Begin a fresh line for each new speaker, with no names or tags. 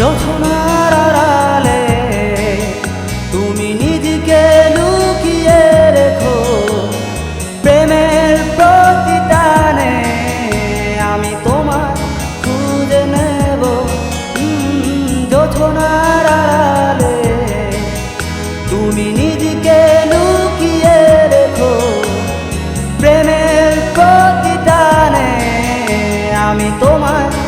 যোছনার আড়ালে তুমি নিজেকে লুকিয়ে রেখো। প্রেমের প্রতিদানে আমি তোমার খুঁজে নেব। উম, আড়ালে তুমি নিজেকে লুকিয়ে রেখো। প্রেমের প্রতিদানে আমি তোমার